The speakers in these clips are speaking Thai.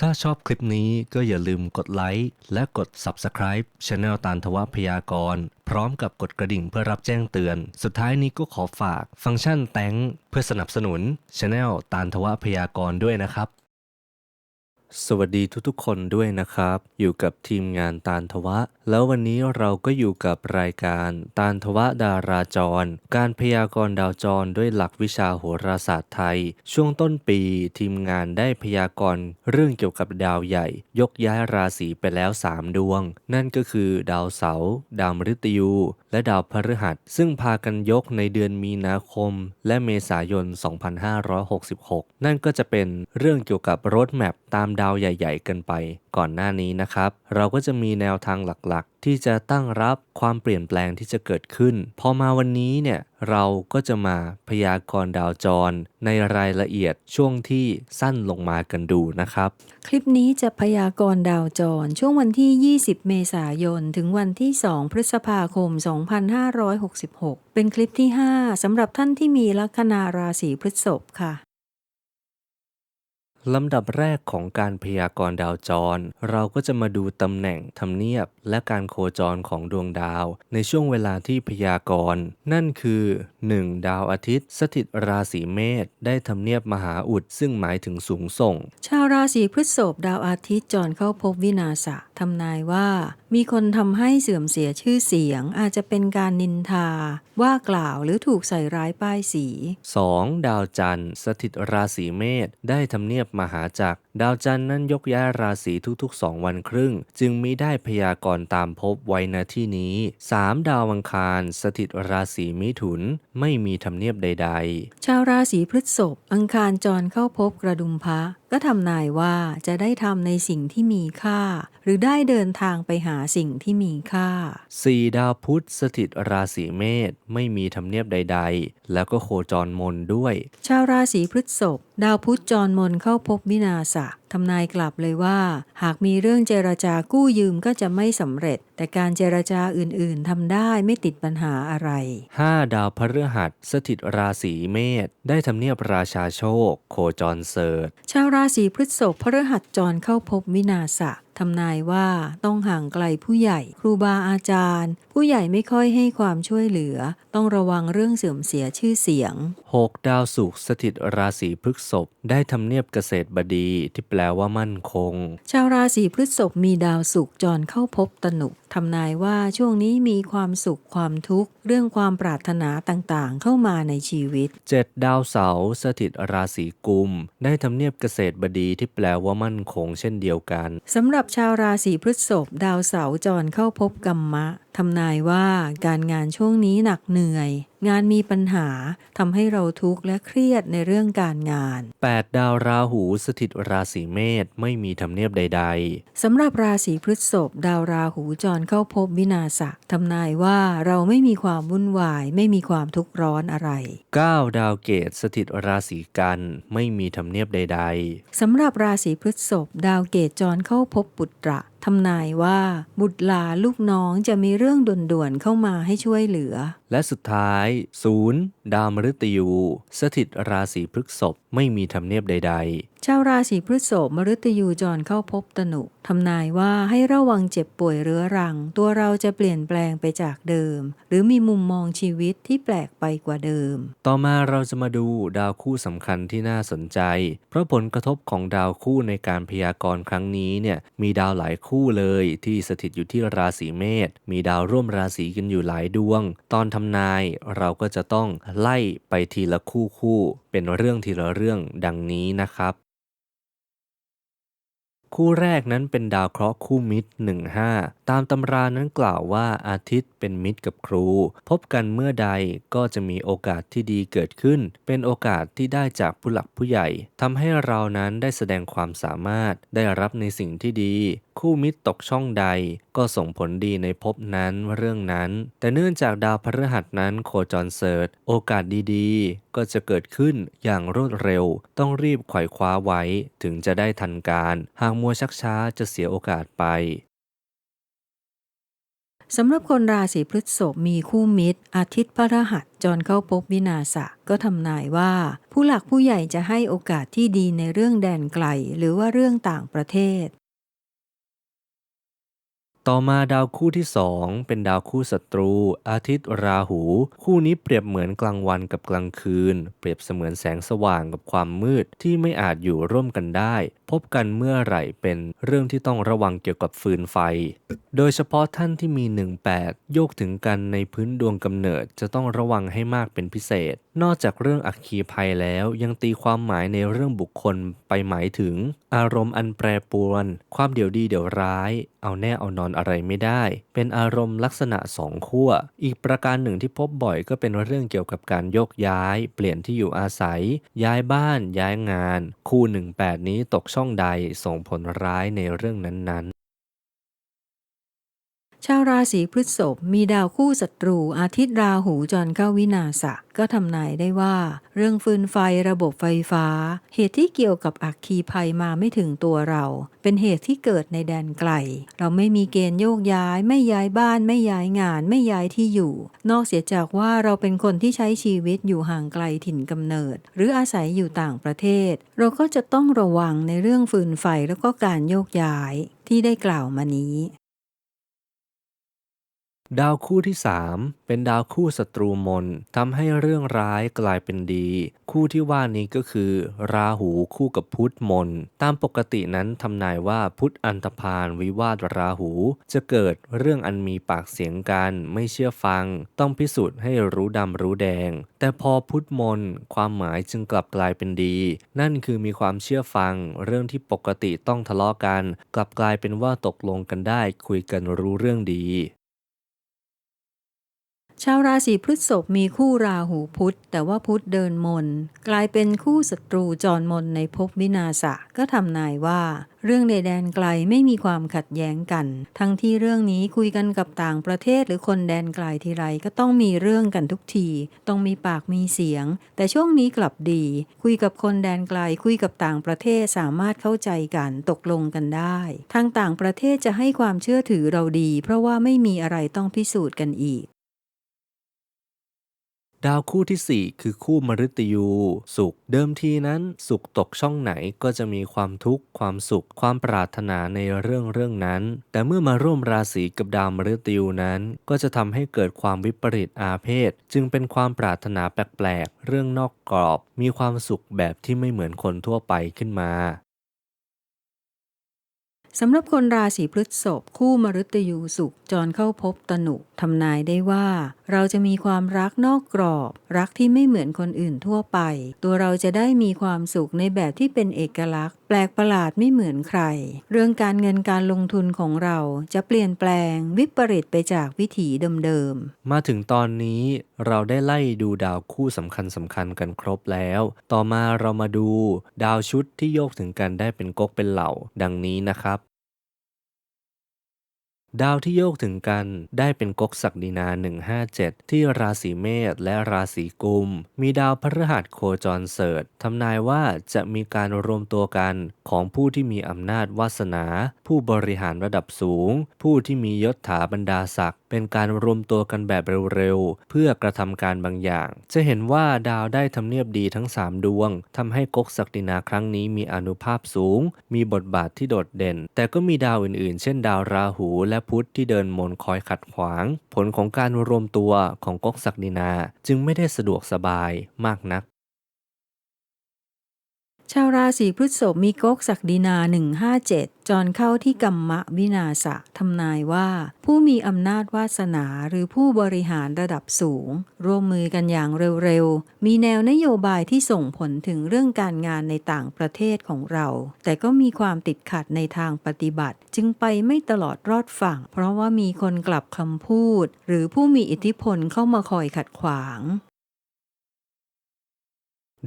ถ้าชอบคลิปนี้ก็อย่าลืมกดไลค์และกด Subscribe Channel ตานทวพยากร พร้อมกับกดกระดิ่งเพื่อรับแจ้งเตือน สุดท้ายนี้ก็ขอฝากฟังก์ชันแตงเพื่อสนับสนุน Channel ตานทวพยากรด้วยนะครับ สวัสดีทุกๆ คนด้วยนะครับ อยู่กับทีมงานตาลทวะ แล้ววันนี้เราก็อยู่กับรายการตาลทวะดาราจร การพยากรณ์ดาวจรด้วยหลักวิชาโหราศาสตร์ไทย ช่วงต้นปีทีมงานได้พยากรณ์เรื่องเกี่ยวกับดาวใหญ่ ยกย้ายราศีไปแล้ว 3 ดวง นั่นก็คือ ดาวเสาร์ดาวมฤตยู และดาวพฤหัส ซึ่งพากันยกในเดือนมีนาคม และเมษายน 2566 นั่นก็จะเป็นเรื่องเกี่ยวกับรถแมพตามดาวาวใหญ่ ๆ กันไป ก่อนหน้านี้นะครับ เราก็จะมีแนวทางหลักๆ ที่จะตั้งรับความเปลี่ยนแปลงที่จะเกิดขึ้น พอมาวันนี้เนี่ยเราก็จะมาพยากรณ์ดาวจร ในรายละเอียดช่วงที่สั้นลงมากันดูนะครับ คลิปนี้จะพยากรณ์ดาวจร ช่วงวันที่ 20 เมษายน ถึงวันที่ 2 พฤษภาคม 2566 เป็นคลิปที่ 5สำหรับท่านที่มีลัคนาราศีพฤษภค่ะ ลำดับแรกของการพยากรณ์ดาวจร เราก็จะมาดูตำแหน่งทำเนียบ และการโคจรของดวงดาว ในช่วงเวลาที่พยากรณ์นั่นคือ 1. ดาวอาทิตย์ สถิตราศีเมษได้ทำเนียบมหาอุดซึ่งหมายถึงสูงส่ง ชาวราศีพฤษภดาวอาทิตย์จรเข้าพบวินาศทำนายว่า มีคนทำให้เสื่อมเสียชื่อเสียงอาจจะเป็นการนินทา ว่ากล่าวหรือถูกใส่ร้ายป้ายสี 2. ดาวจันทร์ สถิตราศีเมษได้ทำเนียบมหาจักร ดาวจันทร์นั้นยกย้ายราศีทุกๆ 2 วันครึ่ง จึงมิได้พยากรณ์ตามพบไว้ณที่นี้ 3. ดาวอังคารสถิตราศีมิถุนไม่มีทำเนียบใด ๆ ชาวราศีพฤษภอังคารจรเข้าพบกระดุมพระก็ทำนายว่าจะได้ทำในสิ่งที่มีค่า หรือได้เดินทางไปหาสิ่งที่มีค่า 4. ดาวพุธสถิตราศีเมษไม่มีทำเนียบใด ๆ แล้วก็โคจรมนด้วย ชาวราศีพฤษภดาวพุธจรมนเข้าพบวินาศะ ทำนายกลับเลยว่า หากมีเรื่องเจรจากู้ยืมก็จะไม่สำเร็จ แต่การเจรจาอื่นๆทำได้ไม่ติดปัญหาอะไร 5. ดาวพฤหัสสถิตราศีเมษได้ทำเนียบราชาโชค โคจรเสดชาวราศีพฤษภพฤหัสจรเข้าพบวินาศะทำนายว่าต้องห่างไกลผู้ใหญ่ ครูบาอาจารย์ ผู้ใหญ่ไม่ค่อยให้ความช่วยเหลือ ต้องระวังเรื่องเสื่อมเสียชื่อเสียง 6. ดาวศุกร์สถิตราศีพฤษภได้ทำเนียบเกษตรบดีที่แปลว่ามั่นคง ชาวราศีพฤษภมีดาวศุกร์จรเข้าพบตนุทำนายว่าช่วงนี้มีความสุขความทุกข์ เรื่องความปรารถนาต่างๆ เข้ามาในชีวิต 7. ดาวเสาร์สถิตราศีกุม ได้ทำเนียบเกษตรบดีที่แปลว่ามั่นคงเช่นเดียวกันสำหรับชาวราศีพฤษภดาวเสาร์จรเข้าพบกัมมะทำนายว่าการงานช่วงนี้หนักเหนื่อย งานมีปัญหาทำให้เราทุกข์และเครียดในเรื่องการงาน 8. ดาวราหูสถิตราศีเมษไม่มีทำเนียบใด ๆสำหรับราศีพฤษภดาวราหูจรเข้าพบวินาศะทำนายว่าเราไม่มีความวุ่นวาย ไม่มีความทุกข์ร้อนอะไร 9. ดาวเกตสถิตราศีกันไม่มีทำเนียบใดสำหรับราศีพฤษภดาวเกตจรเข้าพบปุตตระ ทำนายว่าบุตรหลาลูกน้องจะมีเรื่องด่วนๆเข้ามาให้ช่วยเหลือ และสุดท้าย ศูนย์ ดาวมฤตยูสถิตราศีพฤกษภไม่มีทำเนียบใด ชาวราศีพฤษภมฤตยูจรเข้าพบตนุทำนายว่าให้ระวังเจ็บป่วยเรื้อรัง ตัวเราจะเปลี่ยนแปลงไปจากเดิม หรือมีมุมมองชีวิตที่แปลกไปกว่าเดิม ต่อมาเราจะมาดูดาวคู่สำคัญที่น่าสนใจ เพราะผลกระทบของดาวคู่ในการพยากรณ์ครั้งนี้เนี่ยมีดาวหลายคู่เลยที่สถิตอยู่ที่ราศีเมษมีดาวร่วมราศีกันอยู่หลายดวง ตอนทำนายเราก็จะต้องไล่ไปทีละคู่คู่เป็นเรื่องทีละเรื่องดังนี้นะครับ คู่แรกนั้นเป็นดาวเคราะห์คู่มิตร 1-5 ตามตำรานั้นกล่าวว่าอาทิตย์เป็นมิตรกับครู พบกันเมื่อใดก็จะมีโอกาสที่ดีเกิดขึ้น เป็นโอกาสที่ได้จากผู้หลักผู้ใหญ่ทำให้เรานั้นได้แสดงความสามารถได้รับในสิ่งที่ดี คู่มิตรตกช่องใด ก็ส่งผลดีในภพนั้นเรื่องนั้น แต่เนื่องจากดาวพฤหัสนั้นโคจรเสดโอกาสดีๆ ก็จะเกิดขึ้นอย่างรวดเร็ว ต้องรีบไขว่คว้าไว้ถึงจะได้ทันการ หากมัวชักช้าจะเสียโอกาสไปสำหรับคนราศีพฤษภมีคู่มิตร อาทิตย์พระรหัสจรเข้าพบวินาศะก็ทำนายว่า ผู้หลักผู้ใหญ่จะให้โอกาสที่ดีในเรื่องแดนไกล หรือว่าเรื่องต่างประเทศ ต่อมาดาวคู่ที่สองเป็นดาวคู่ศัตรู อาทิตย์ราหู คู่นี้เปรียบเหมือนกลางวันกับกลางคืน เปรียบเสมือนแสงสว่างกับความมืดที่ไม่อาจอยู่ร่วมกันได้ พบกันเมื่อไหร่เป็นเรื่องที่ต้องระวังเกี่ยวกับฟืนไฟ โดยเฉพาะท่านที่มี 18 โยกถึงกันในพื้นดวงกำเนิดจะต้องระวังให้มากเป็นพิเศษ นอกจากเรื่องอัคคีภัยแล้วยังตีความหมายในเรื่องบุคคลไปหมายถึง อารมณ์อันแปรปรวน ความเดี๋ยวดีเดี๋ยวร้าย เอาแน่เอานอนอะไรไม่ได้ เป็นอารมณ์ลักษณะสองขั้ว อีกประการหนึ่งที่พบบ่อยก็เป็นเรื่องเกี่ยวกับการโยกย้าย เปลี่ยนที่อยู่อาศัย ย้ายบ้านย้ายงาน คู่ 18 นี้ตกช่องใดส่งผลร้ายในเรื่องนั้นๆ ชาวราศีพฤษภมีดาวคู่ศัตรู อาทิตย์ราหูจรเข้าวินาศก็ทำนายได้ว่า เรื่องฟืนไฟระบบไฟฟ้า เหตุที่เกี่ยวกับอัคคีภัยมาไม่ถึงตัวเรา เป็นเหตุที่เกิดในแดนไกล เราไม่มีเกณฑ์โยกย้าย ไม่ย้ายบ้านไม่ย้ายงานไม่ย้ายที่อยู่ นอกเสียจากว่าเราเป็นคนที่ใช้ชีวิตอยู่ห่างไกลถิ่นกำเนิด หรืออาศัยอยู่ต่างประเทศ เราก็จะต้องระวังในเรื่องฟืนไฟแล้วก็การโยกย้ายที่ได้กล่าวมานี้ ดาวคู่ที่ 3 เป็นดาวคู่ศัตรูมนทำให้เรื่องร้ายกลายเป็นดี คู่ที่ว่านี้ก็คือ ราหูคู่กับพุธมน ตามปกตินั้นทำนายว่าพุธอันธพาลวิวาทราหู จะเกิดเรื่องอันมีปากเสียงกันไม่เชื่อฟัง ต้องพิสูจน์ให้รู้ดำรู้แดง แต่พอพุธมน ความหมายจึงกลับกลายเป็นดี นั่นคือมีความเชื่อฟัง เรื่องที่ปกติต้องทะเลาะกัน กลับกลายเป็นว่าตกลงกันได้คุยกันรู้เรื่องดี ชาวราศีพฤษภมีคู่ราหูพุธแต่ว่าพุธเดินมน กลายเป็นคู่ศัตรูจรมนในภพวินาศะก็ทำนายว่า เรื่องในแดนไกลไม่มีความขัดแย้งกัน ทั้งที่เรื่องนี้คุยกันกับต่างประเทศหรือคนแดนไกลทีไรก็ต้องมีเรื่องกันทุกที ต้องมีปากมีเสียง แต่ช่วงนี้กลับดี คุยกับคนแดนไกลคุยกับต่างประเทศสามารถเข้าใจกันตกลงกันได้ทางต่างประเทศจะให้ความเชื่อถือเราดี เพราะว่าไม่มีอะไรต้องพิสูจน์กันอีก ดาวคู่ที่ 4 คือคู่มฤตยู สุข เดิมทีนั้น สุขตกช่องไหนก็จะมีความทุกข์ ความสุข ความปรารถนาในเรื่องเรื่องนั้น แต่เมื่อมาร่วมราศีกับดาวมฤตยูนั้น ก็จะทำให้เกิดความวิปริตอาเพศ จึงเป็นความปรารถนาแปลกๆ เรื่องนอกกรอบ มีความสุขแบบที่ไม่เหมือนคนทั่วไปขึ้นมา สำหรับคนราศีพฤษภคู่มฤตยูสุขจรเข้าพบตนุทำนายได้ว่า เราจะมีความรักนอกกรอบ รักที่ไม่เหมือนคนอื่นทั่วไป ตัวเราจะได้มีความสุขในแบบที่เป็นเอกลักษณ์แปลกประหลาดไม่เหมือนใคร เรื่องการเงินการลงทุนของเราจะเปลี่ยนแปลงวิปริตไปจากวิถีเดิมๆ มาถึงตอนนี้เราได้ไล่ดูดาวคู่สำคัญสำคัญกันครบแล้ว ต่อมาเรามาดู ดาวชุดที่โยกถึงกันได้เป็นก๊กเป็นเหล่า ดังนี้นะครับ ดาวที่โยกถึงกันได้เป็นกกศักดินา 157 ที่ราศีเมษและราศีกุม มีดาวพฤหัสโคจรเสริฐทำนายว่าจะมีการรวมตัวกันของผู้ที่มีอำนาจวาสนา ผู้บริหารระดับสูง ผู้ที่มียศถาบรรดาศักดิ์เป็นการรวมตัวกันแบบเร็วๆ เพื่อกระทำการบางอย่าง จะเห็นว่าดาวได้ทำเนียบดีทั้ง 3 ดวงทำให้กกศักดินาครั้งนี้มีอนุภาพสูง มีบทบาทที่โดดเด่น แต่ก็มีดาวอื่นๆ เช่น ดาวราหูและพุทธที่เดินมนคอยขัดขวาง ผลของการรวมตัวของก๊กศักดินาจึงไม่ได้สะดวกสบายมากนัก ชาวราศีพฤษภมีก๊กศักดินา 157 จรเข้าที่กัมมะวินาศะทำนายว่า ผู้มีอำนาจวาสนาหรือผู้บริหารระดับสูง ร่วมมือกันอย่างเร็วๆ มีแนวนโยบายที่ส่งผลถึงเรื่องการงานในต่างประเทศของเรา แต่ก็มีความติดขัดในทางปฏิบัติ จึงไปไม่ตลอดรอดฝั่ง เพราะว่ามีคนกลับคำพูด หรือผู้มีอิทธิพลเข้ามาคอยขัดขวาง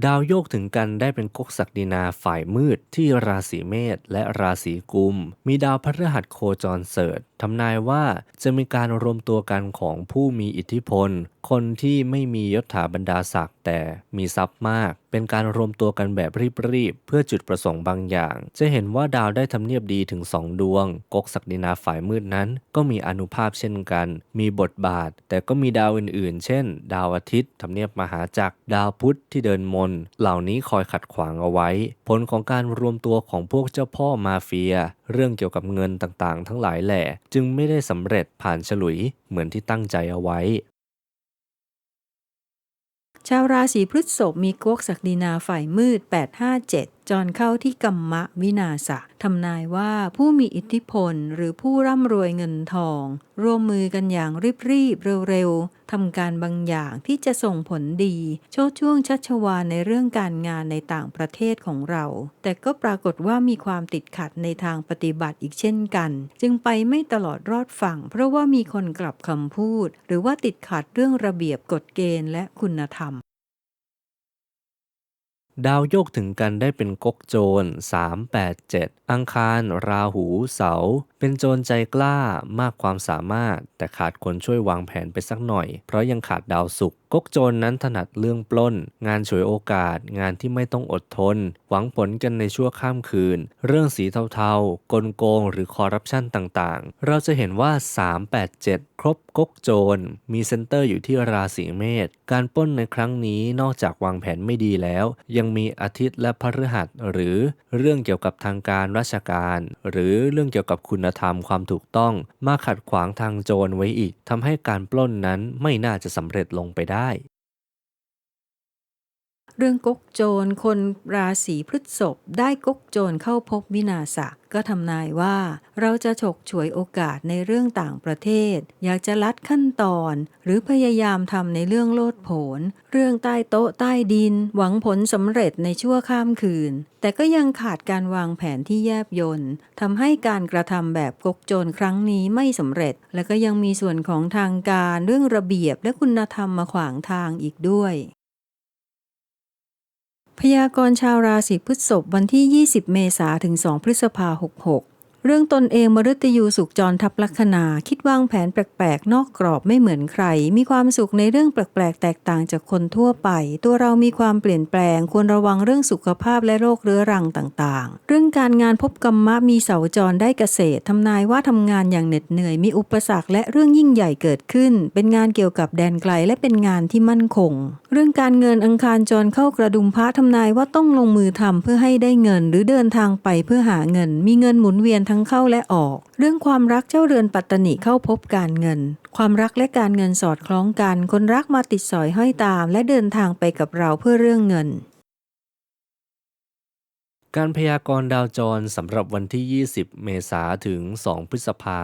ดาวโยกถึงกันได้เป็นก๊กศักดินาฝ่ายมืดที่ราศีเมษและราศีกุม มีดาวพฤหัสโคจรเสริฐทำนายว่าจะมีการรวมตัวกันของผู้มีอิทธิพล คนที่ไม่มียศถาบรรดาศักดิ์แต่มีทรัพย์มาก เป็นการรวมตัวกันแบบรีบๆ เพื่อจุดประสงค์บางอย่าง จะเห็นว่าดาวได้ทำเนียบดีถึงสองดวง กกศักดินาฝ่ายมืดนั้น ก็มีอนุภาพเช่นกัน มีบทบาท แต่ก็มีดาวอื่นๆ เช่น ดาวอาทิตย์ทำเนียบมหาจักร ดาวพุธที่เดินมน เหล่านี้คอยขัดขวางเอาไว้ ผลของการรวมตัวของพวกเจ้าพ่อมาเฟีย เรื่องเกี่ยวกับเงินต่างๆ ทั้งหลายแหล่จึงไม่ได้สำเร็จผ่านฉลุยเหมือนที่ตั้งใจเอาไว้ ชาวราศีพฤษภมีกวกศักดินาฝ่ายมืด 857 จรเข้าที่กัมมะวินาศะทำนายว่าผู้มีอิทธิพลหรือผู้ร่ำรวยเงินทอง ร่วมมือกันอย่างรีบๆเร็วๆทำการบางอย่างที่จะส่งผลดี โชดช่วงชัชวาในเรื่องการงานในต่างประเทศของเรา แต่ก็ปรากฏว่ามีความติดขัดในทางปฏิบัติอีกเช่นกัน จึงไปไม่ตลอดรอดฝั่ง เพราะว่ามีคนกลับคำพูด หรือว่าติดขัดเรื่องระเบียบกฎเกณฑ์และคุณธรรม ดาวโยกถึงกันได้เป็นก๊กโจร 387 อังคาร ราหู เสา เป็นโจรใจกล้ามากความสามารถ แต่ขาดคนช่วยวางแผนไปสักหน่อย เพราะยังขาดดาวศุกร์ก๊กโจรนั้นถนัดเรื่องปล้น งานฉวยโอกาส งานที่ไม่ต้องอดทน หวังผลกันในชั่วข้ามคืน เรื่องสีเทาๆ กลโกงหรือคอร์รัปชันต่างๆ เราจะเห็นว่า 387 ครบก๊กโจร มีเซนเตอร์อยู่ที่ราศีเมษ การปล้นในครั้งนี้นอกจากวางแผนไม่ดีแล้ว ยังมีอาทิตย์และพฤหัส หรือเรื่องเกี่ยวกับทางการราชการ หรือเรื่องเกี่ยวกับคุณธรรมความถูกต้อง มาขัดขวางทางโจรไว้อีกทำให้การปล้นนั้นไม่น่าจะสำเร็จลงไปได้ได้ เรื่องก๊กโจรคนราศีพฤษภได้ก๊กโจรเข้าพบวินาศก็ทำนายว่า เราจะฉกฉวยโอกาสในเรื่องต่างประเทศ อยากจะลัดขั้นตอน หรือพยายามทำในเรื่องโลดโผนเรื่องใต้โต๊ะใต้ดิน หวังผลสำเร็จในชั่วข้ามคืน แต่ก็ยังขาดการวางแผนที่แยบยลทำให้การกระทำแบบกกโจรครั้งนี้ไม่สำเร็จ และก็ยังมีส่วนของทางการเรื่องระเบียบและคุณธรรมมาขวางทางอีกด้วย พยากรณ์ชาวราศีพฤษภวันที่ 20 เมษาถึง 2 พฤษภา66 เรื่องตนเองมฤตยูสุขจรทับลัคนาคิดวางแผนแปลกๆ นอกกรอบไม่เหมือนใคร มีความสุขในเรื่องแปลกๆ แตกต่างจากคนทั่วไป ตัวเรามีความเปลี่ยนแปลง ควรระวังเรื่องสุขภาพและโรคเรื้อรังต่างๆ เรื่องการงานพบกรรมะมีเสาจรได้เกษตรทำนายว่าทำงานอย่างเหน็ดเหนื่อย มีอุปสรรคและเรื่องยิ่งใหญ่เกิดขึ้น เป็นงานเกี่ยวกับแดนไกลและเป็นงานที่มั่นคง เรื่องการเงินอังคารจรเข้ากระดุมพระทำนายว่าต้องลงมือทำเพื่อให้ได้เงิน หรือเดินทางไปเพื่อหาเงิน มีเงินหมุนเวียนทั้งเข้าและออก เรื่องความรักเจ้าเรือนปัตตนิเข้าพบการเงิน ความรักและการเงินสอดคล้องกัน คนรักมาติดสอยห้อยตาม และเดินทางไปกับเราเพื่อเรื่องเงิน การพยากรณ์ดาวจรสำหรับวันที่ 20 เมษาถึง 2 พฤษภา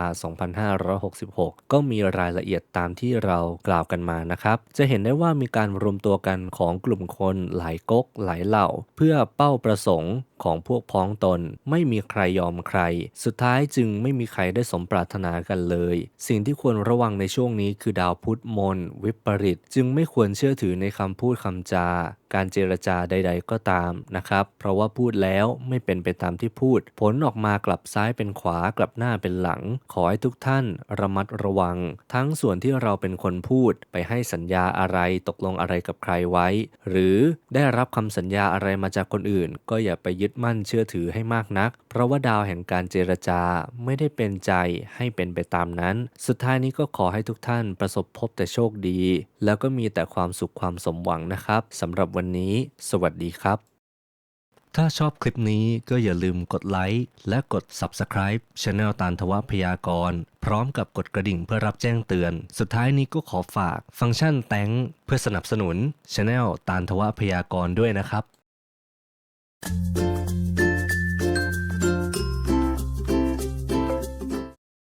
2566 ก็มีรายละเอียดตามที่เรากล่าวกันมานะครับ จะเห็นได้ว่ามีการรวมตัวกันของกลุ่มคนหลายก๊กหลายเหล่า เพื่อเป้าประสงค์ ของพวกพ้องตน ไม่มีใครยอมใคร สุดท้ายจึงไม่มีใครได้สมปรารถนากันเลย สิ่งที่ควรระวังในช่วงนี้คือดาวพุธมน วิปริต จึงไม่ควรเชื่อถือในคำพูดคำจา การเจรจาใด ๆ ก็ตามนะครับ เพราะว่าพูดแล้วไม่เป็นไปตามที่พูด ผลออกมากลับซ้ายเป็นขวากลับหน้าเป็นหลัง ขอให้ทุกท่านระมัดระวัง ทั้งส่วนที่เราเป็นคนพูดไปให้สัญญาอะไรตกลงอะไรกับใครไว้ หรือได้รับคำสัญญาอะไรมาจากคนอื่น ก็อย่าไปยึดมั่นเชื่อถือให้มากนัก เพราะว่าดาวแห่งการเจรจาไม่ได้เป็นใจให้เป็นไปตามนั้น สุดท้ายนี้ก็ขอให้ทุกท่านประสบพบแต่โชคดี แล้วก็มีแต่ความสุขความสมหวังนะครับสำหรับวันนี้ สวัสดีครับ ถ้าชอบคลิปนี้ก็อย่าลืมกดไลค์และกด Subscribe Channel ตานทวพยากรณ์พร้อมกับกดกระดิ่งเพื่อรับแจ้งเตือน สุดท้ายนี้ก็ขอฝากฟังก์ชัน Thank เพื่อสนับสนุน Channel ตานทวพยากรณ์ด้วยนะครับ